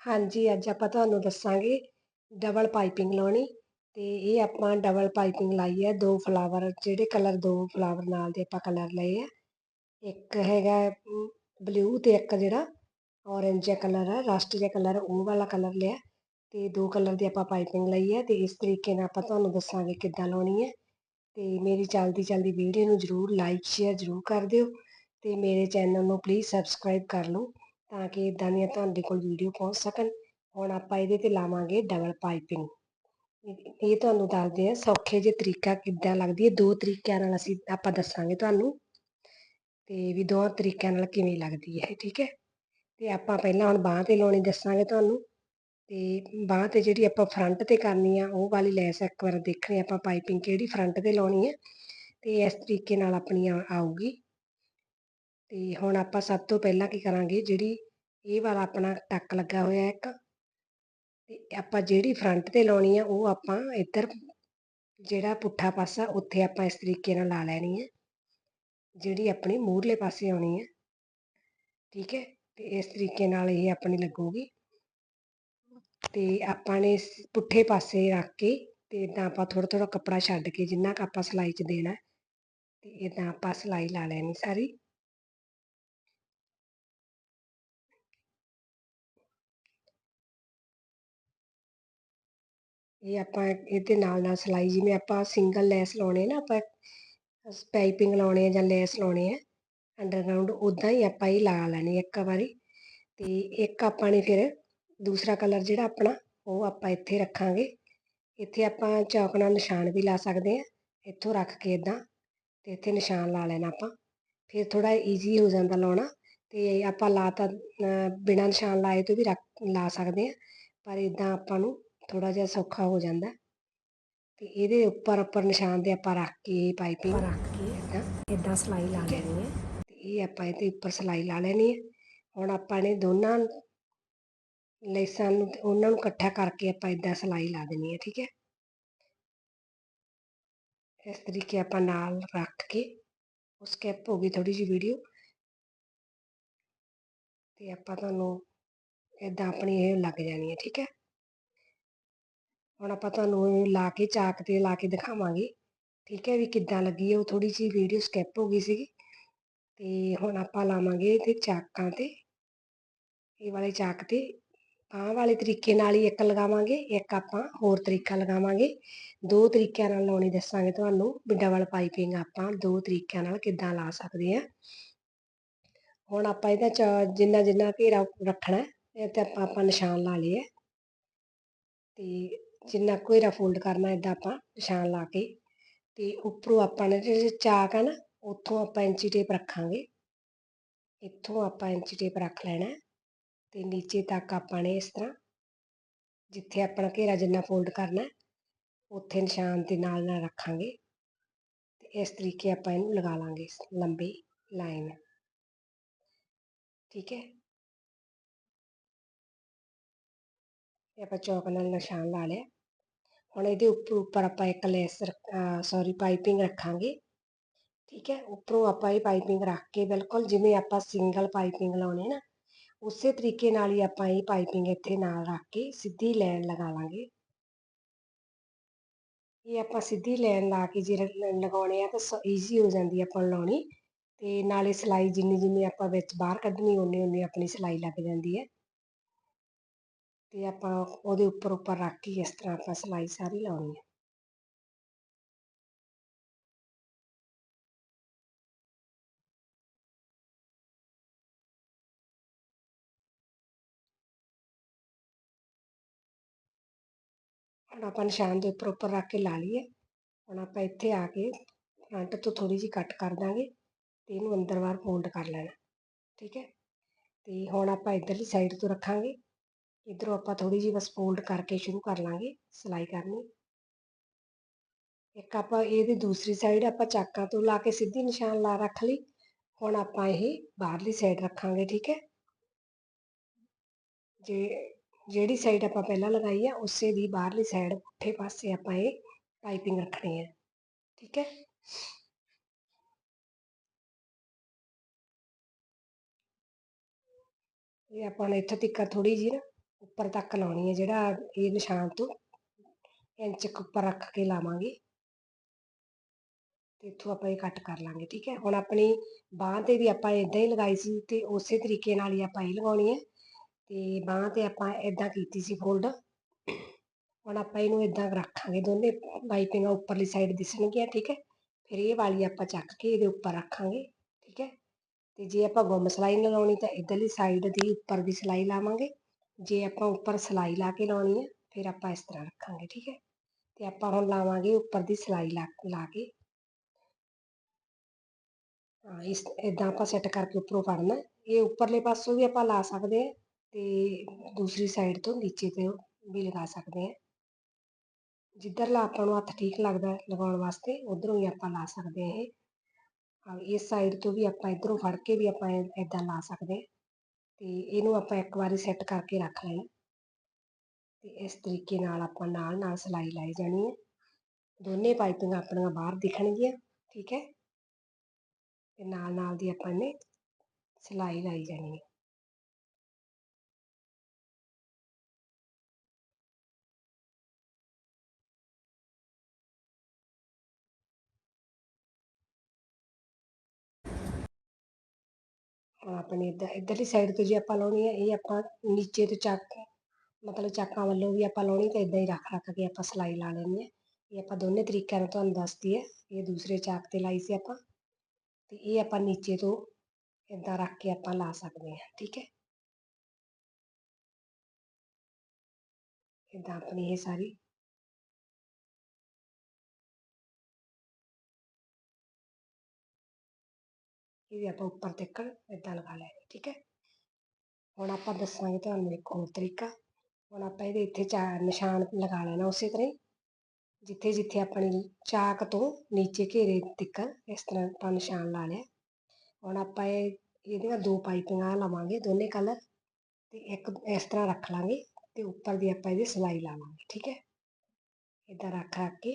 ਹਾਂਜੀ, ਅੱਜ ਆਪਾਂ ਤੁਹਾਨੂੰ ਦੱਸਾਂਗੇ ਡਬਲ ਪਾਈਪਿੰਗ ਲਾਉਣੀ ਤੇ ਇਹ ਆਪਾਂ ਡਬਲ ਪਾਈਪਿੰਗ ਲਾਈ ਹੈ, ਦੋ ਫਲਾਵਰ, ਜਿਹੜੇ ਕਲਰ ਦੋ ਫਲਾਵਰ ਨਾਲ ਦੇ ਆਪਾਂ ਕਲਰ ਲਏ ਆ। ਇੱਕ ਹੈਗਾ ਬਲੂ ਤੇ ਇੱਕ ਜਿਹੜਾ ਔਰੇਂਜ ਜਿਹਾ ਕਲਰ ਹੈ ਰਸਟ ਜਿਹਾ ਕਲਰ, ਉਹ ਵਾਲਾ ਕਲਰ ਲਿਆ। ਤੇ ਦੋ ਕਲਰ ਦੀ ਆਪਾਂ ਪਾਈਪਿੰਗ ਲਈ ਹੈ ਤੇ ਇਸ ਤਰੀਕੇ ਨਾਲ ਆਪਾਂ ਤੁਹਾਨੂੰ ਦੱਸਾਂਗੇ ਕਿੱਦਾਂ ਲਾਉਣੀ ਹੈ। ਤੇ ਮੇਰੀ ਚਲਦੀ ਚਲਦੀ ਵੀਡੀਓ ਨੂੰ ਜਰੂਰ ਲਾਈਕ ਸ਼ੇਅਰ ਜਰੂਰ ਕਰ ਦਿਓ ਤੇ ਮੇਰੇ ਚੈਨਲ ਨੂੰ ਪਲੀਜ਼ ਸਬਸਕ੍ਰਾਈਬ ਕਰ ਲਓ। ਤਾਂ ਕਿ ਇਦਾਂ ਦੀਆਂ ਤੁਹਾਡੇ ਕੋਲ ਵੀਡੀਓ ਪਹੁੰਚ ਸਕਣ। ਹੁਣ ਆਪਾਂ ਇਹਦੇ ਤੇ ਲਾਵਾਂਗੇ ਡਬਲ ਪਾਈਪਿੰਗ ਇਹ ਤੁਹਾਨੂੰ ਦੱਸਦੇ ਆ ਸੌਖੇ ਜੇ ਤਰੀਕਾ ਕਿੱਦਾਂ ਲੱਗਦੀ ਹੈ। ਦੋ ਤਰੀਕਿਆਂ ਨਾਲ ਅਸੀਂ ਆਪਾਂ ਦੱਸਾਂਗੇ ਤੁਹਾਨੂੰ ਤੇ ਵੀ ਦੋ ਤਰੀਕਿਆਂ ਨਾਲ ਕਿਵੇਂ ਲੱਗਦੀ ਹੈ, ਠੀਕ ਹੈ? ਤੇ ਆਪਾਂ ਪਹਿਲਾਂ ਹੁਣ ਬਾਹ ਤੇ ਲਾਉਣੀ ਦੱਸਾਂਗੇ ਤੁਹਾਨੂੰ ਤੇ ਬਾਹ ਤੇ ਜਿਹੜੀ ਆਪਾਂ ਫਰੰਟ ਤੇ ਕਰਨੀ ਆ, ਉਹ ਵਾਲੀ ਲੈਸ ਇੱਕ ਵਾਰ ਦੇਖਣੀ ਆਪਾਂ ਪਾਈਪਿੰਗ ਕਿਹੜੀ ਫਰੰਟ ਤੇ ਲਾਉਣੀ ਹੈ ਤੇ ਇਸ ਤਰੀਕੇ ਨਾਲ ਆਪਣੀ ਆਊਗੀ। ਤੇ ਹੁਣ ਆਪਾਂ ਸਭ ਤੋਂ ਪਹਿਲਾਂ ਕੀ ਕਰਾਂਗੇ, ਜਿਹੜੀ ਇਹ ਵਾਲਾ ਆਪਣਾ ਟੱਕ ਲੱਗਾ ਹੋਇਆ ਇੱਕ, ਤੇ ਆਪਾਂ ਜਿਹੜੀ ਫਰੰਟ ਤੇ ਲਾਉਣੀ ਆ, ਉਹ ਆਪਾਂ ਇੱਧਰ ਜਿਹੜਾ ਪੁੱਠਾ ਪਾਸਾ, ਉੱਥੇ ਆਪਾਂ ਇਸ ਤਰੀਕੇ ਨਾਲ ਲਾ ਲੈਣੀ ਹੈ ਜਿਹੜੀ ਆਪਣੀ ਮੂਹਰਲੇ ਪਾਸੇ ਆਉਣੀ ਹੈ ਠੀਕ ਹੈ? ਤੇ ਇਸ ਤਰੀਕੇ ਨਾਲ ਇਹ ਆਪਣੀ ਲੱਗੂਗੀ। ਤੇ ਆਪਾਂ ਨੇ ਪੁੱਠੇ ਪਾਸੇ ਰੱਖ ਕੇ, ਤੇ ਇਦਾਂ ਆਪਾਂ ਥੋੜਾ ਥੋੜਾ ਕੱਪੜਾ ਛੱਡ ਕੇ, ਜਿੰਨਾ ਕ ਆਪਾਂ ਸਲਾਈ 'ਚ ਦੇਣਾ, ਤੇ ਇਦਾਂ ਆਪਾਂ ਸਲਾਈ ਲਾ ਲੈਣੀ ਸਾਰੀ। ਇਹ ਆਪਾਂ ਇਹਦੇ ਨਾਲ ਨਾਲ ਸਿਲਾਈ, ਜਿਵੇਂ ਆਪਾਂ ਸਿੰਗਲ ਲੈਸ ਲਾਉਣੇ ਨਾ, ਆਪਾਂ ਪਾਈਪਿੰਗ ਲਾਉਣੇ ਆ ਜਾਂ ਲੈਸ ਲਾਉਣੇ ਆ ਅੰਡਰਗਰਾਉਂਡ ਉਦਾਂ ਹੀ ਆਪਾਂ ਇਹ ਲਾ ਲੈਣੀ ਇੱਕ ਵਾਰੀ, ਤੇ ਇੱਕ ਆਪਾਂ ਨੇ ਫਿਰ ਦੂਸਰਾ ਕਲਰ ਜਿਹੜਾ ਆਪਣਾ, ਉਹ ਆਪਾਂ ਇੱਥੇ ਰੱਖਾਂਗੇ, ਇੱਥੇ ਆਪਾਂ ਚੌਕ ਨਾਲ ਨਿਸ਼ਾਨ ਵੀ ਲਾ ਸਕਦੇ ਆ, ਇੱਥੋਂ ਰੱਖ ਕੇ ਇਦਾਂ ਤੇ ਇੱਥੇ ਨਿਸ਼ਾਨ ਲਾ ਲੈਣਾ ਆਪਾਂ, ਫਿਰ ਥੋੜਾ ਈਜ਼ੀ ਹੋ ਜਾਂਦਾ ਲਾਉਣਾ, ਤੇ ਆਪਾਂ ਲਾ ਤਾਂ ਬਿਨਾਂ ਨਿਸ਼ਾਨ ਲਾਏ ਤੋਂ ਵੀ ਰੱਖ, ਲਾ ਸਕਦੇ ਆ, ਪਰ ਇਦਾਂ ਆਪਾਂ ਨੂੰ ਥੋੜਾ ਜਿਹਾ ਸੌਖਾ ਹੋ ਜਾਂਦਾ। ਤੇ ਇਹਦੇ ਉੱਪਰ ਉੱਪਰ ਨਿਸ਼ਾਨ ਦੇ ਆਪਾਂ ਰੱਖ ਕੇ ਪਾਈਪਿੰਗ ਰੱਖ ਕੇ ਇਦਾਂ ਇਦਾਂ ਸਲਾਈ ਲਾ ਲੈਣੀ ਹੈ। ਤੇ ਇਹ ਆਪਾਂ ਇਹਦੇ ਉੱਪਰ ਸਲਾਈ ਲਾ ਲੈਣੀ ਹੈ। ਹੁਣ ਆਪਾਂ ਨੇ ਦੋਨਾਂ ਲੈਸਾਂ ਨੂੰ ਉਹਨਾਂ ਨੂੰ ਇਕੱਠਾ ਕਰਕੇ ਆਪਾਂ ਇਦਾਂ ਸਲਾਈ ਲਾ ਦੇਣੀ ਹੈ ਠੀਕ ਹੈ। ਇਸ ਤਰੀਕੇ ਆਪਾਂ ਨਾਲ ਰੱਖ ਕੇ ਉਹ ਸਕੈਪ ਹੋ ਗਈ ਥੋੜੀ ਜਿਹੀ ਵੀਡੀਓ ਤੇ ਆਪਾਂ ਤੁਹਾਨੂੰ ਇਦਾਂ ਆਪਣੀ ਇਹ ਲੱਗ ਜਾਣੀ ਹੈ ਠੀਕ ਹੈ। ਹੁਣ ਆਪਾਂ ਤੁਹਾਨੂੰ ਲਾ ਕੇ ਚਾਕ ਤੇ ਲਾ ਕੇ ਦਿਖਾਵਾਂਗੇ, ਠੀਕ ਹੈ ਵੀ ਕਿੱਦਾਂ ਲੱਗੀ ਹੈ ਉਹ ਥੋੜੀ ਜਿਹੀ ਵੀਡੀਓ ਸਕਿਪ ਹੋ ਗਈ ਸੀਗੀ। ਤੇ ਹੁਣ ਆਪਾਂ ਲਾਵਾਂਗੇ ਤੇ ਚਾਕਾਂ ਤੇ, ਇਹ ਵਾਲੇ ਚਾਕ ਤੇ, ਆਹ ਵਾਲੇ ਤਰੀਕੇ ਨਾਲ ਹੀ ਇੱਕ ਲਗਾਵਾਂਗੇ, ਇੱਕ ਆਪਾਂ ਹੋਰ ਤਰੀਕਾ ਲਗਾਵਾਂਗੇ। ਦੋ ਤਰੀਕਿਆਂ ਨਾਲ ਲਾਉਣੀ ਦੱਸਾਂਗੇ ਤੁਹਾਨੂੰ, ਵੀ ਡਬਲ ਪਾਈਪਿੰਗ ਆਪਾਂ ਦੋ ਤਰੀਕਿਆਂ ਨਾਲ ਕਿੱਦਾਂ ਲਾ ਸਕਦੇ ਆ। ਹੁਣ ਆਪਾਂ ਇਹਦਾ ਜਿੰਨਾ ਜਿੰਨਾ ਘੇਰਾ ਰੱਖਣਾ, ਇਹ ਤੇ ਆਪਾਂ ਆਪਾਂ ਨਿਸ਼ਾਨ ਲਾ ਲਏ ਤੇ ਜਿੰਨਾ ਘੇਰਾ ਫੋਲਡ ਕਰਨਾ ਇਦਾਂ ਆਪਾਂ ਨਿਸ਼ਾਨ ਲਾ ਕੇ ਤੇ ਉੱਪਰੋਂ ਆਪਾਂ ਨੇ ਜਿਹੜੇ ਚਾਕ ਹੈ ਨਾ, ਉੱਥੋਂ ਆਪਾਂ ਇੰਚੀ ਟੇਪ ਰੱਖਾਂਗੇ। ਇੱਥੋਂ ਆਪਾਂ ਇੰਚੀ ਟੇਪ ਰੱਖ ਲੈਣਾ ਤੇ ਨੀਚੇ ਤੱਕ ਆਪਾਂ ਨੇ ਇਸ ਤਰ੍ਹਾਂ ਜਿੱਥੇ ਆਪਣਾ ਘੇਰਾ ਜਿੰਨਾ ਫੋਲਡ ਕਰਨਾ ਉੱਥੇ ਨਿਸ਼ਾਨ ਦੇ ਨਾਲ ਨਾਲ ਰੱਖਾਂਗੇ ਤੇ ਇਸ ਤਰੀਕੇ ਆਪਾਂ ਇਹਨੂੰ ਲਗਾ ਲਾਂਗੇ ਲੰਬੀ ਲਾਈਨ। ਠੀਕ ਹੈ? ਆਪਾਂ ਚੌਕ ਨਾਲ ਨਿਸ਼ਾਨ ਲਾ ਲਿਆ। ਹੁਣ ਇਹਦੇ ਉੱਪਰ ਉੱਪਰ ਆਪਾਂ ਇੱਕ ਲੈਸ ਸੌਰੀ ਪਾਈਪਿੰਗ ਰੱਖਾਂਗੇ। ਠੀਕ ਹੈ? ਉੱਪਰੋਂ ਆਪਾਂ ਇਹ ਪਾਈਪਿੰਗ ਰੱਖ ਕੇ ਬਿਲਕੁਲ ਜਿਵੇਂ ਆਪਾਂ ਸਿੰਗਲ ਪਾਈਪਿੰਗ ਲਾਉਣੇ ਨਾ, ਉਸੇ ਤਰੀਕੇ ਨਾਲ ਹੀ ਆਪਾਂ ਇਹ ਪਾਈਪਿੰਗ ਇੱਥੇ ਨਾਲ ਰੱਖ ਕੇ ਸਿੱਧੀ ਲਾਈਨ ਲਗਾ ਲਾਂਗੇ। ਇਹ ਆਪਾਂ ਸਿੱਧੀ ਲਾਈਨ ਲਾ ਕੇ ਜੇ ਲਗਾਉਣੇ ਆ ਤਾਂ ਈਜ਼ੀ ਹੋ ਜਾਂਦੀ ਆਪਾਂ ਲਾਉਣੀ। ਤੇ ਨਾਲੇ ਸਲਾਈ ਜਿੰਨੀ ਜਿੰਨੀ ਆਪਾਂ ਵਿੱਚ ਬਾਹਰ ਕੱਢਣੀ ਓਨੀ ਓਨੀ ਆਪਣੀ ਸਲਾਈ ਲੱਗ ਜਾਂਦੀ ਹੈ। ਅਤੇ ਆਪਾਂ ਉਹਦੇ ਉੱਪਰ ਉੱਪਰ ਰੱਖ ਕੇ ਇਸ ਤਰ੍ਹਾਂ ਆਪਾਂ ਸਿਲਾਈ ਸਾਰੀ ਲਾਉਣੀ ਹੈ। ਹੁਣ ਆਪਾਂ ਨਿਸ਼ਾਨ ਦੇ ਉੱਪਰ ਉੱਪਰ ਰੱਖ ਕੇ ਲਾ ਲਈਏ ਹੁਣ ਆਪਾਂ ਇੱਥੇ ਆ ਕੇ ਫਰੰਟ ਤੋਂ ਥੋੜੀ ਜਿਹੀ ਕੱਟ ਕਰ ਦਾਂਗੇ ਤੇ ਇਹਨੂੰ ਅੰਦਰ ਬਾਹਰ ਫੋਲਡ ਕਰ ਲੈਣਾ, ਠੀਕ ਹੈ। ਤੇ ਹੁਣ ਆਪਾਂ ਇਧਰਲੀ ਸਾਈਡ ਤੋਂ ਰੱਖਾਂਗੇ। ਇਧਰੋਂ ਆਪਾਂ ਥੋੜੀ ਜਿਹੀ ਬਸ ਫੋਲਡ ਕਰਕੇ ਸ਼ੁਰੂ ਕਰ ਲਾਂਗੇ, ਸਿਲਾਈ ਕਰਨੀ। ਇੱਕ ਆਪਾਂ ਇਹਦੀ ਦੂਸਰੀ ਸਾਈਡ ਆਪਾਂ ਚਾਕਾਂ ਤੋਂ ਲਾ ਕੇ ਸਿੱਧੀ ਨਿਸ਼ਾਨ ਲਾ ਰੱਖ ਲਈ। ਹੁਣ ਆਪਾਂ ਇਹ ਬਾਹਰਲੀ ਸਾਈਡ ਰੱਖਾਂਗੇ, ਠੀਕ ਹੈ? ਜੇ, ਜਿਹੜੀ ਸਾਈਡ ਆਪਾਂ ਪਹਿਲਾਂ ਲਗਾਈ ਆ, ਉਸੇ ਦੀ ਬਾਹਰਲੀ ਸਾਈਡ ਪੁੱਠੇ ਪਾਸੇ ਆਪਾਂ ਇਹ ਪਾਈਪਿੰਗ ਰੱਖਣੀ ਹੈ, ਠੀਕ ਹੈ? ਇਹ ਆਪਾਂ ਨੇ ਇੱਥੇ ਤੱਕ ਥੋੜੀ ਜੀ ਨਾ ਉੱਪਰ ਤੱਕ ਲਾਉਣੀ ਹੈ ਜਿਹੜਾ ਇਹ ਨਿਸ਼ਾਨ ਤੋਂ। ਇੰਚ ਉੱਪਰ ਰੱਖ ਕੇ ਲਾਵਾਂਗੇ। ਤੇ ਇੱਥੋਂ ਆਪਾਂ ਇਹ ਕੱਟ ਕਰ ਲਾਂਗੇ, ਠੀਕ ਹੈ? ਹੁਣ ਆਪਣੀ ਬਾਂਹ ਤੇ ਵੀ ਆਪਾਂ ਇਦਾਂ ਹੀ ਲਗਾਈ ਸੀ ਤੇ ਉਸੇ ਤਰੀਕੇ ਨਾਲ ਹੀ ਆਪਾਂ ਇਹ ਲਗਾਉਣੀ ਹੈ। ਤੇ ਬਾਂਹ ਤੇ ਆਪਾਂ ਇਦਾਂ ਕੀਤੀ ਸੀ ਫੋਲਡ। ਹੁਣ ਆਪਾਂ ਇਹਨੂੰ ਇਦਾਂ ਰੱਖਾਂਗੇ ਦੋਨੇ, ਪਾਈਪਿੰਗਾਂ ਉੱਪਰਲੀ ਸਾਈਡ ਦਿਸਣਗੀਆਂ, ਠੀਕ ਹੈ? ਫਿਰ ਇਹ ਵਾਲੀ ਆਪਾਂ ਚੱਕ ਕੇ ਇਹਦੇ ਉੱਪਰ ਰੱਖਾਂਗੇ, ਠੀਕ ਹੈ? ਤੇ ਜੇ ਆਪਾਂ ਗੁੰਮ ਸਲਾਈ ਲਗਾਉਣੀ ਤਾਂ ਇਧਰਲੀ ਸਾਈਡ ਦੀ ਉੱਪਰ ਦੀ ਸਲਾਈ ਲਾਵਾਂਗੇ। ਜੇ ਆਪਾਂ ਉੱਪਰ ਸਲਾਈ ਲਾ ਕੇ ਲਾਉਣੀ ਹੈ ਫਿਰ ਆਪਾਂ ਇਸ ਤਰ੍ਹਾਂ ਰੱਖਾਂਗੇ ਠੀਕ ਹੈ ਤੇ ਆਪਾਂ ਹੁਣ ਲਾਵਾਂਗੇ ਉੱਪਰ ਦੀ ਸਲਾਈ ਲਾ ਲਾ ਕੇ ਹਾਂ ਇਸ ਇਦਾਂ ਆਪਾਂ ਸੈੱਟ ਕਰਕੇ ਉੱਪਰੋਂ ਫੜਨਾ ਇਹ ਉੱਪਰਲੇ ਪਾਸੋਂ ਵੀ ਆਪਾਂ ਲਾ ਸਕਦੇ ਹਾਂ ਤੇ ਦੂਸਰੀ ਸਾਈਡ ਤੋਂ ਨੀਚੇ ਤੇ ਵੀ ਲਗਾ ਸਕਦੇ ਹਾਂ ਜਿੱਧਰਲਾ ਆਪਾਂ ਨੂੰ ਹੱਥ ਠੀਕ ਲੱਗਦਾ ਲਗਾਉਣ ਵਾਸਤੇ ਉਧਰੋਂ ਹੀ ਆਪਾਂ ਲਾ ਸਕਦੇ ਹਾਂ ਇਹ ਇਸ ਸਾਈਡ ਤੋਂ ਵੀ ਆਪਾਂ ਇਧਰੋਂ ਫੜ ਕੇ ਵੀ ਆਪਾਂ ਇਦਾਂ ਲਾ ਸਕਦੇ ਹਾਂ ਅਤੇ ਇਹਨੂੰ ਆਪਾਂ ਇੱਕ ਵਾਰੀ ਸੈੱਟ ਕਰਕੇ ਰੱਖ ਲੈਣਾ ਅਤੇ ਇਸ ਤਰੀਕੇ ਨਾਲ ਆਪਾਂ ਨਾਲ ਨਾਲ ਸਿਲਾਈ ਲਾਈ ਜਾਣੀ ਹੈ। ਦੋਨੇ ਪਾਈਪਿੰਗ ਆਪਣੀਆਂ ਬਾਹਰ ਦਿਖਣਗੀਆਂ, ਠੀਕ ਹੈ? ਅਤੇ ਨਾਲ ਨਾਲ ਦੀ ਆਪਾਂ ਨੇ ਸਿਲਾਈ ਲਾਈ ਜਾਣੀ ਹੈ। ਆਪਣੀ ਇੱਧਰ, ਇੱਧਰਲੀ ਸਾਈਡ ਤੋਂ ਜੇ ਆਪਾਂ ਲਾਉਣੀ ਹੈ, ਇਹ ਆਪਾਂ ਨੀਚੇ ਤੋਂ ਚੱਕ ਮਤਲਬ ਚਾਕਾਂ ਵੱਲੋਂ ਵੀ ਆਪਾਂ ਲਾਉਣੀ ਤਾਂ ਇਦਾਂ ਹੀ ਰੱਖ ਰੱਖ ਕੇ ਆਪਾਂ ਸਲਾਈ ਲਾ ਲੈਣੀ ਹੈ। ਇਹ ਆਪਾਂ ਦੋਨੇ ਤਰੀਕਿਆਂ ਨਾਲ ਤੁਹਾਨੂੰ ਦੱਸਦੀ ਹੈ ਇਹ ਦੂਸਰੇ ਚਾਕ ਤੇ ਲਾਈ ਸੀ ਆਪਾਂ ਤੇ ਇਹ ਆਪਾਂ ਨੀਚੇ ਤੋਂ ਇਦਾਂ ਰੱਖ ਕੇ ਆਪਾਂ ਲਾ ਸਕਦੇ ਹਾਂ, ਠੀਕ ਹੈ? ਇਦਾਂ ਆਪਣੀ ਇਹ ਸਾਰੀ ਇਹ ਵੀ ਆਪਾਂ ਉੱਪਰ ਤੱਕ ਇਦਾਂ ਲਗਾ ਲੈਣੀ ਠੀਕ ਹੈ ਹੁਣ ਆਪਾਂ ਦੱਸਾਂਗੇ ਤੁਹਾਨੂੰ ਇੱਕ ਹੋਰ ਤਰੀਕਾ ਹੁਣ ਆਪਾਂ ਇਹਦੇ ਇੱਥੇ ਚਾ ਨਿਸ਼ਾਨ ਲਗਾ ਲੈਣਾ ਉਸੇ ਤਰ੍ਹਾਂ ਹੀ ਜਿੱਥੇ ਜਿੱਥੇ ਆਪਣੀ ਚਾਕ ਤੋਂ ਨੀਚੇ ਘੇਰੇ ਤੱਕ ਇਸ ਤਰ੍ਹਾਂ ਆਪਾਂ ਨਿਸ਼ਾਨ ਲਾ ਲਿਆ ਹੁਣ ਆਪਾਂ ਇਹ ਇਹਦੀਆਂ ਦੋ ਪਾਈਪਿੰਗਾਂ ਲਵਾਂਗੇ ਦੋਨੇ ਕਲਰ ਤੇ ਇੱਕ ਇਸ ਤਰ੍ਹਾਂ ਰੱਖ ਲਾਂਗੇ ਤੇ ਉੱਪਰ ਦੀ ਆਪਾਂ ਇਹਦੀ ਸਲਾਈ ਲਾਵਾਂਗੇ ਠੀਕ ਹੈ ਇਦਾਂ ਰੱਖ ਰੱਖ ਕੇ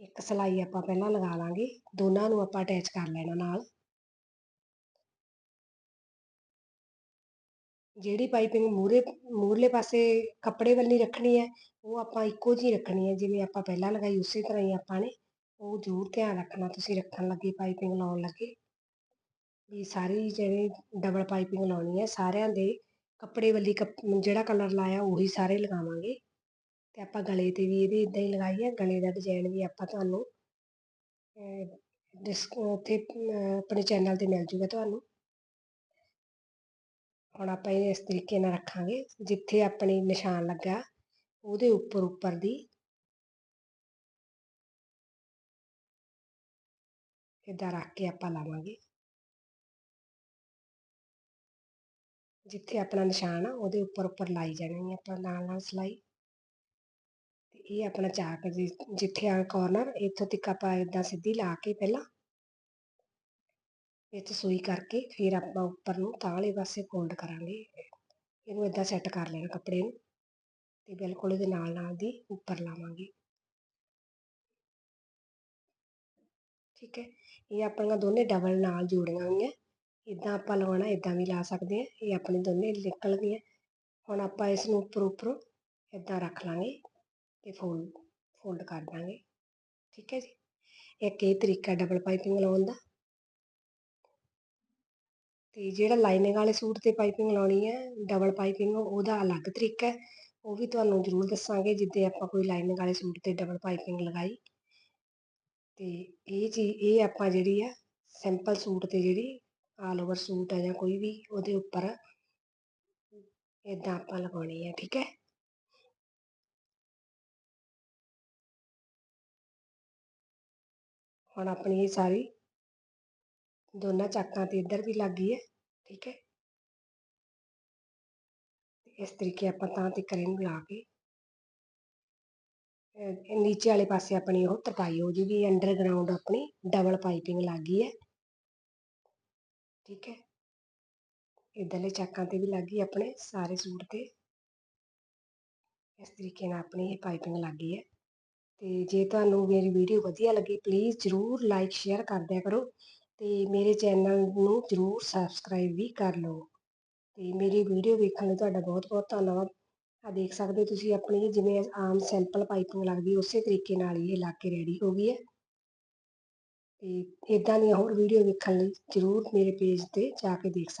ਇੱਕ ਸਲਾਈ ਆਪਾਂ ਪਹਿਲਾਂ ਲਗਾ ਲਾਂਗੇ ਦੋਨਾਂ ਨੂੰ ਆਪਾਂ ਅਟੈਚ ਕਰ ਲੈਣਾ ਨਾਲ ਜਿਹੜੀ ਪਾਈਪਿੰਗ ਮੂਹਰੇ ਮੂਰਲੇ ਪਾਸੇ ਕੱਪੜੇ ਵੱਲ ਰੱਖਣੀ ਹੈ, ਉਹ ਆਪਾਂ ਇੱਕੋ ਜਿਹੀ ਰੱਖਣੀ ਹੈ, ਜਿਵੇਂ ਆਪਾਂ ਪਹਿਲਾਂ ਲਗਾਈ, ਉਸੇ ਤਰ੍ਹਾਂ ਹੀ ਆਪਾਂ ਨੇ, ਉਹ ਜ਼ਰੂਰ ਧਿਆਨ ਰੱਖਣਾ, ਤੁਸੀਂ ਰੱਖਣ ਲੱਗੇ ਪਾਈਪਿੰਗ ਲਾਉਣ ਲੱਗੇ। ਵੀ ਸਾਰੀ ਜਿਹੜੀ ਡਬਲ ਪਾਈਪਿੰਗ ਲਾਉਣੀ ਹੈ, ਸਾਰਿਆਂ ਦੇ ਕੱਪੜੇ ਵੱਲੀ ਜਿਹੜਾ ਕਲਰ ਲਾਇਆ, ਉਹੀ ਸਾਰੇ ਲਗਾਵਾਂਗੇ। ਅਤੇ ਆਪਾਂ ਗਲੇ ਤੇ ਵੀ ਇਹਦੇ ਇਦਾਂ ਹੀ ਲਗਾਈ ਹੈ, ਗਲੇ ਦਾ ਡਿਜ਼ਾਈਨ ਵੀ ਆਪਾਂ ਤੁਹਾਨੂੰ ਡਿਸ ਉੱਥੇ ਆਪਣੇ ਚੈਨਲ ਤੇ ਮਿਲ ਜੂਗਾ ਤੁਹਾਨੂੰ। ਹੁਣ ਆਪਾਂ ਇਹ ਇਸ ਤਰੀਕੇ ਨਾਲ ਰੱਖਾਂਗੇ, ਜਿੱਥੇ ਆਪਣੀ ਨਿਸ਼ਾਨ ਲੱਗਾ, ਉਹਦੇ ਉੱਪਰ ਉੱਪਰ ਦੀ। ਇਦਾਂ ਰੱਖ ਕੇ ਆਪਾਂ ਲਾਵਾਂਗੇ। ਜਿੱਥੇ ਆਪਣਾ ਨਿਸ਼ਾਨ ਆ, ਉਹਦੇ ਉੱਪਰ ਉੱਪਰ ਲਾਈ ਜਾਣੀ ਆਪਾਂ ਨਾਲ ਨਾਲ ਸਲਾਈ। ਇਹ ਆਪਣਾ ਚਾਕ ਜਿੱਥੇ ਆ ਕਾਰਨਰ ਇੱਥੋਂ ਤੱਕ ਆਪਾਂ ਇਦਾਂ ਸਿੱਧੀ ਲਾ ਕੇ ਪਹਿਲਾਂ ਵਿੱਚ ਸੂਈ ਕਰਕੇ ਫਿਰ ਆਪਾਂ ਉੱਪਰ ਨੂੰ ਤਾਂ ਤਾਲੇ ਪਾਸੇ ਫੋਲਡ ਕਰਾਂਗੇ। ਇਹਨੂੰ ਇਦਾਂ ਸੈੱਟ ਕਰ ਲੈਣਾ ਕੱਪੜੇ ਨੂੰ ਤੇ ਬਿਲਕੁਲ ਇਹਦੇ ਨਾਲ ਨਾਲ ਦੀ ਉੱਪਰ ਲਾਵਾਂਗੇ। ਠੀਕ ਹੈ, ਇਹ ਆਪਣੀਆਂ ਦੋਨੇ ਡਬਲ ਨਾਲ ਜੋੜੀਆਂ ਹੋਈਆਂ। ਇਦਾਂ ਆਪਾਂ ਲਗਾਉਣਾ ਇਦਾਂ ਵੀ ਲਾ ਸਕਦੇ ਆ ਇਹ ਆਪਣੇ ਦੋਨੇ ਨਿਕਲ ਗਈਆਂ। ਹੁਣ ਆਪਾਂ ਇਸ ਨੂੰ ਉੱਪਰ ਉੱਪਰ ਇਦਾਂ ਰੱਖ ਲਾਂਗੇ ਤੇ ਫੋਲਡ ਫੋਲਡ ਕਰ ਦਾਂਗੇ। ਠੀਕ ਹੈ ਜੀ। ਇੱਕ ਇਹ ਤਰੀਕਾ ਡਬਲ ਪਾਈਪਿੰਗ ਲਾਉਣ ਦਾ। ਅਤੇ ਜਿਹੜਾ ਲਾਈਨਿੰਗ ਵਾਲੇ ਸੂਟ ਤੇ ਪਾਈਪਿੰਗ ਲਾਉਣੀ ਹੈ, ਡਬਲ ਪਾਈਪਿੰਗ, ਉਹਦਾ ਅਲੱਗ ਤਰੀਕਾ ਹੈ। ਉਹ ਵੀ ਤੁਹਾਨੂੰ ਜ਼ਰੂਰ ਦੱਸਾਂਗੇ, ਜਿੱਦਾਂ ਆਪਾਂ ਕੋਈ ਲਾਈਨਿੰਗ ਵਾਲੇ ਸੂਟ ਤੇ ਡਬਲ ਪਾਈਪਿੰਗ ਲਗਾਈ। ਅਤੇ ਇਹ ਚੀਜ਼ ਇਹ ਆਪਾਂ ਜਿਹੜੀ ਆ, ਸਿੰਪਲ ਸੂਟ ਤੇ ਜਿਹੜੀ ਆਲ ਓਵਰ ਸੂਟ ਹੈ ਜਾਂ ਕੋਈ ਵੀ, ਉਹਦੇ ਉੱਪਰ ਇਦਾਂ ਆਪਾਂ ਲਗਾਉਣੀ ਹੈ, ਠੀਕ ਹੈ? ਹੁਣ ਆਪਣੀ ਇਹ ਸਾਰੀ ਦੋਨਾਂ ਚਾਕਾਂ ਤੇ ਇੱਧਰ ਵੀ ਲੱਗ ਗਈ ਹੈ ਠੀਕ ਹੈ ਇਸ ਤਰੀਕੇ ਆਪਾਂ ਤਾਂ ਤੱਕ ਇਹਨੂੰ ਲਾ ਕੇ ਨੀਚੇ ਵਾਲੇ ਪਾਸੇ ਆਪਣੀ ਉਹ ਤਰਪਾਈ ਹੋ ਜੂਗੀ, ਅੰਡਰਗਰਾਉਂਡ ਆਪਣੀ ਡਬਲ ਪਾਈਪਿੰਗ ਲੱਗ ਹੈ ਠੀਕ ਹੈ ਇਧਰਲੇ ਚਾਕਾਂ ਤੇ ਵੀ ਲੱਗ ਗਈ ਆਪਣੇ ਸਾਰੇ ਸੂਟ ਤੇ। ਇਸ ਤਰੀਕੇ ਨਾਲ ਆਪਣੀ ਇਹ ਪਾਈਪਿੰਗ ਲੱਗ ਗਈ ਹੈ ਤੇ ਜੇ ਤੁਹਾਨੂੰ ਮੇਰੀ ਵੀਡੀਓ ਵਧੀਆ ਲੱਗੀ ਪਲੀਜ਼ ਜਰੂਰ ਲਾਈਕ ਸ਼ੇਅਰ ਕਰ ਦਿਆ ਕਰੋ। ਅਤੇ ਮੇਰੇ ਚੈਨਲ ਨੂੰ ਜਰੂਰ ਸਬਸਕ੍ਰਾਈਬ ਵੀ ਕਰ ਲਓ। ਅਤੇ ਮੇਰੀ ਵੀਡੀਓ ਵੇਖਣ ਲਈ ਤੁਹਾਡਾ ਬਹੁਤ ਬਹੁਤ ਧੰਨਵਾਦ। ਆ ਦੇਖ ਸਕਦੇ ਤੁਸੀਂ ਆਪਣੀ ਜਿਵੇਂ ਆਮ ਸਿੰਪਲ ਪਾਈਪਿੰਗ ਲੱਗਦੀ, ਉਸੇ ਤਰੀਕੇ ਨਾਲ ਹੀ ਇਹ ਲਾ ਕੇ ਰੈਡੀ ਹੋ ਗਈ ਹੈ। ਅਤੇ ਇਦਾਂ ਦੀਆਂ ਹੋਰ ਵੀਡੀਓ ਵੇਖਣ ਲਈ ਜਰੂਰ ਮੇਰੇ ਪੇਜ ਤੇ ਜਾ ਕੇ ਦੇਖ ਸਕਦੇ